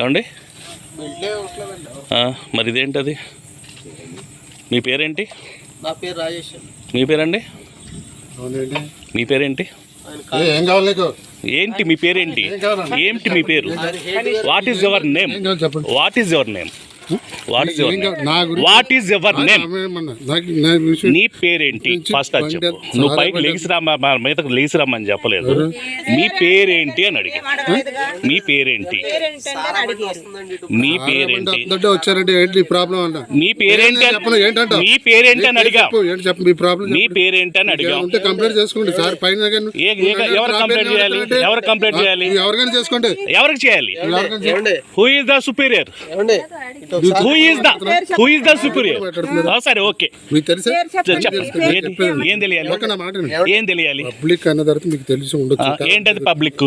ఏమండి? మరి ఇదేంటది? మీ పేరేంటి? నా పేరు రాజేష్ మీ పేరండి? మీ పేరేంటి? ఆయన ఏ, ఏం కావాలి నీకు? ఏంటి మీ పేరేంటి? ఏంటి మీ పేరు? What is your name what is your name what is your ఏం నేమ్? నా పేరేంటి? ఫస్ట్ అది చెప్పు. నువ్వు పైకి బండి లేచి రమ్మా మా మీదకి లేచి రమ్మని చెప్పలేదు మీ పేరేంటి అని అడిగా మీ పేరేంటి? మీ పేరేంటి? వచ్చారంటే ఏంటి ప్రాబ్లం అంట. మీ పేరేంటి అని- చెప్పను ఏంటంట మీ పేరేంటి అని అడిగా. మీ ప్రాబ్లం మీ పేరేంటి అని అడిగా. ఉంటే కంప్లైంట్ చేసుకోండి సార్ పైన కానీ ఏ- ఏ- ఎవరు కంప్లైంట్ చేయాలి? ఎవరు కంప్లైంట్ చేయాలి? ఎవరికైనా చేసుకోండి. ఎవరికి చేయాలి? Who is the superior who is the who is the superior సరే ఓకే. మీకు తెలిసే? చెప్పండి. ఏంటి- ఏం తెలియాలి? ఏం తెలియాలి? పబ్లిక్ అన్న తర్వాత మీకు తెలిసి ఉండొచ్చు. ఏంటది పబ్లిక్